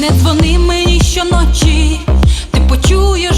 Не дзвони мені щоночі, ти почуєш.